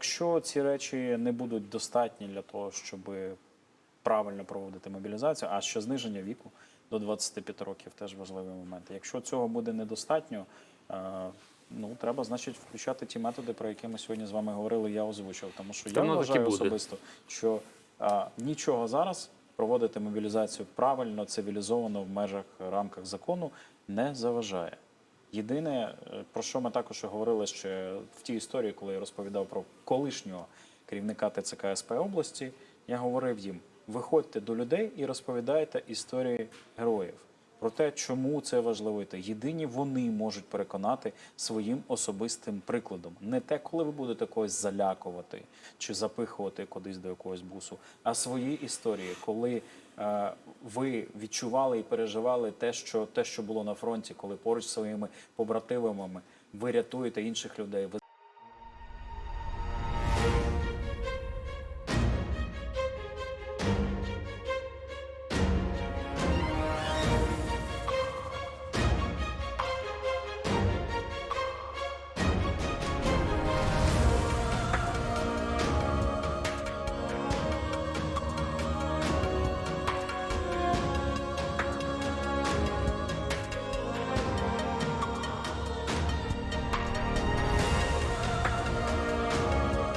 якщо ці речі не будуть достатні для того, щоб правильно проводити мобілізацію, а ще зниження віку до 25 років теж важливий момент. Якщо цього буде недостатньо, е, ну треба значить включати ті методи, про які ми сьогодні з вами говорили. Я озвучив, тому що Та я вважаю особисто, що а, нічого зараз проводити мобілізацію правильно, цивілізовано в межах рамках закону не заважає. Єдине, е, про що ми також говорили ще в тій історії, коли я розповідав про колишнього керівника ТЦК СП області, я говорив їм: виходьте до людей і розповідайте історії героїв. Про те, чому це важливо, та єдині вони можуть переконати своїм особистим прикладом. Не те, коли ви будете когось залякувати чи запихувати кудись до якогось бусу, а свої історії, коли е, ви відчували і переживали те, що те, що було на фронті, коли поруч своїми побратимами ви рятуєте інших людей, ви